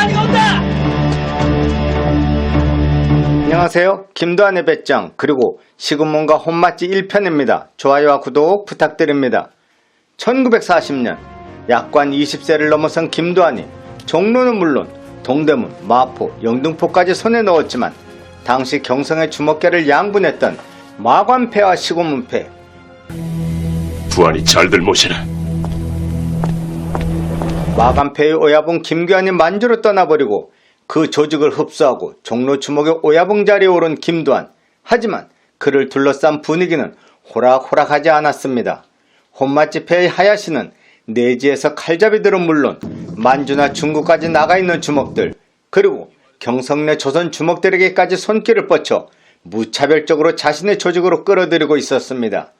김두한이가 온다! 안녕하세요. 김도한의 배짱 그리고 시그몬과 혼맛지 1편입니다. 좋아요와 구독 부탁드립니다. 1940년 약관 20세를 넘어선 김도한이 종로는 물론 동대문, 마포, 영등포까지 손에 넣었지만 당시 경성의 주먹계를 양분했던 마관패와 시고문패 부안이 잘들 모시나 마간패의 오야봉 김규환이 만주로 떠나버리고 그 조직을 흡수하고 종로 주목의 오야봉 자리에 오른 김두한. 하지만 그를 둘러싼 분위기는 호락호락하지 않았습니다. 혼맛집회의 하야시는 내지에서 칼잡이들은 물론 만주나 중국까지 나가 있는 주먹들 그리고 경성내 조선 주먹들에게까지 손길을 뻗쳐 무차별적으로 자신의 조직으로 끌어들이고 있었습니다.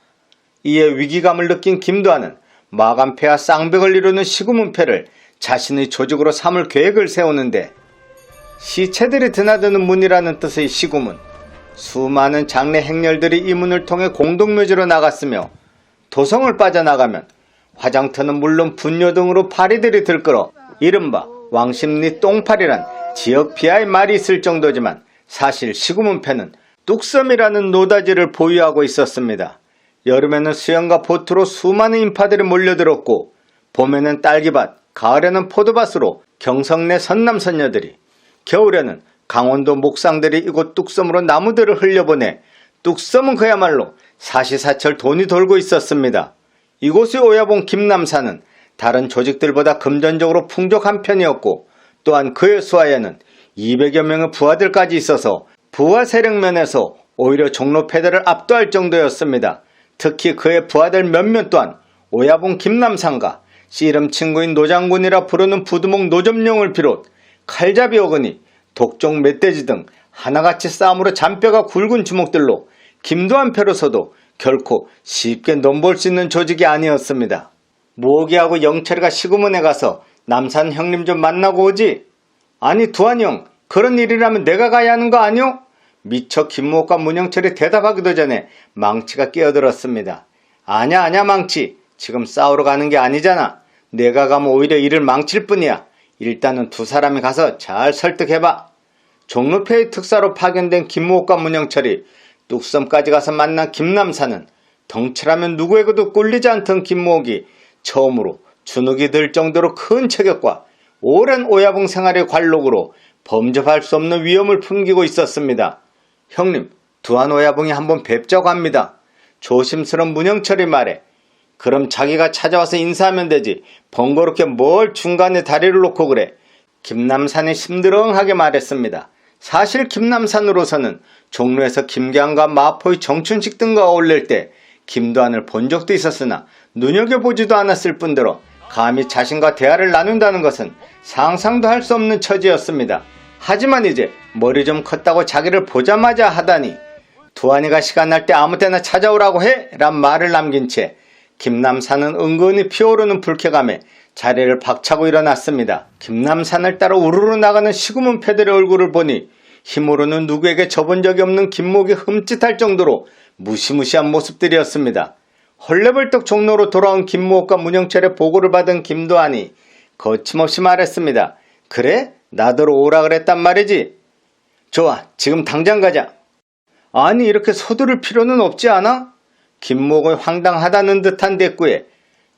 이에 위기감을 느낀 김두한은 마간패와 쌍벽을 이루는 시구문패를 자신의 조직으로 삼을 계획을 세우는데 시체들이 드나드는 문이라는 뜻의 시구문 수많은 장례 행렬들이 이 문을 통해 공동묘지로 나갔으며 도성을 빠져나가면 화장터는 물론 분뇨 등으로 파리들이 들끓어 이른바 왕십리 똥파리란 지역 비하의 말이 있을 정도지만 사실 시구문패는 뚝섬이라는 노다지를 보유하고 있었습니다. 여름에는 수영과 보트로 수많은 인파들이 몰려들었고 봄에는 딸기밭, 가을에는 포도밭으로 경성내 선남선녀들이 겨울에는 강원도 목상들이 이곳 뚝섬으로 나무들을 흘려보내 뚝섬은 그야말로 사시사철 돈이 돌고 있었습니다. 이곳의 오야봉 김남사는 다른 조직들보다 금전적으로 풍족한 편이었고 또한 그의 수하에는 200여 명의 부하들까지 있어서 부하 세력면에서 오히려 종로 패대를 압도할 정도였습니다. 특히 그의 부하들 몇몇 또한 오야봉 김남상과 씨름 친구인 노장군이라 부르는 부두목 노점룡을 비롯 칼잡이 어근이 독종 멧돼지 등 하나같이 싸움으로 잔뼈가 굵은 주먹들로 김도한 패로서도 결코 쉽게 넘볼 수 있는 조직이 아니었습니다. 모기하고 영철이가 시구문에 가서 남산 형님 좀 만나고 오지? 아니 두한이 형 그런 일이라면 내가 가야 하는 거 아니오? 미처 김모과 문영철이 대답하기도 전에 망치가 끼어들었습니다. 아냐 아냐 망치 지금 싸우러 가는 게 아니잖아. 내가 가면 오히려 일을 망칠 뿐이야. 일단은 두 사람이 가서 잘 설득해봐. 종로패의 특사로 파견된 김모과 문영철이 뚝섬까지 가서 만난 김남사는 덩치라면 누구에게도 꿀리지 않던 김모옥이 처음으로 주눅이 들 정도로 큰 체격과 오랜 오야봉 생활의 관록으로 범접할 수 없는 위험을 품기고 있었습니다. 형님, 두한 오야봉이 한번 뵙자고 합니다. 조심스런 문영철이 말해. 그럼 자기가 찾아와서 인사하면 되지. 번거롭게 뭘 중간에 다리를 놓고 그래. 김남산이 심드렁하게 말했습니다. 사실 김남산으로서는 종로에서 김경과 마포의 정춘식 등과 어울릴 때 김도한을 본 적도 있었으나 눈여겨보지도 않았을 뿐더러 감히 자신과 대화를 나눈다는 것은 상상도 할 수 없는 처지였습니다. 하지만 이제 머리 좀 컸다고 자기를 보자마자 하다니 두한이가 시간 날 때 아무 때나 찾아오라고 해! 란 말을 남긴 채 김남산은 은근히 피어오르는 불쾌감에 자리를 박차고 일어났습니다. 김남산을 따라 우르르 나가는 시구문 패들의 얼굴을 보니 힘으로는 누구에게 접은 적이 없는 김목이 흠칫할 정도로 무시무시한 모습들이었습니다. 헐레벌떡 종로로 돌아온 김무옥과 문영철의 보고를 받은 김도한이 거침없이 말했습니다. 그래? 나더러 오라 그랬단 말이지? 좋아, 지금 당장 가자. 아니, 이렇게 서두를 필요는 없지 않아? 김목의 황당하다는 듯한 대꾸에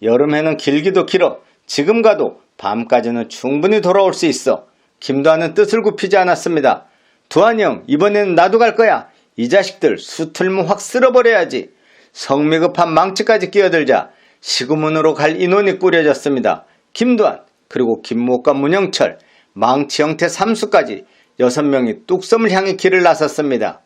여름에는 길기도 길어. 지금 가도 밤까지는 충분히 돌아올 수 있어. 김도한은 뜻을 굽히지 않았습니다. 두한이 형, 이번에는 나도 갈 거야. 이 자식들 수틀면 확 쓸어버려야지. 성미급한 망치까지 끼어들자 시구문으로 갈 인원이 꾸려졌습니다. 김두한, 그리고 김목과 문영철, 망치 형태 삼수까지 여섯 명이 뚝섬을 향해 길을 나섰습니다.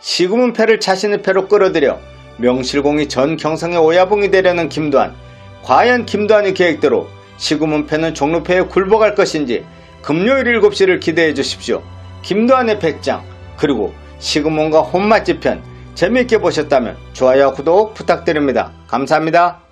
시구문 패를 자신의 패로 끌어들여 명실공히 전 경성의 오야봉이 되려는 김두한. 과연 김두한의 계획대로 시구문 패는 종로패에 굴복할 것인지 금요일 7시를 기대해 주십시오. 김두한의 백장 그리고 시그몬과 혼맛집 편 재미있게 보셨다면 좋아요와 구독 부탁드립니다. 감사합니다.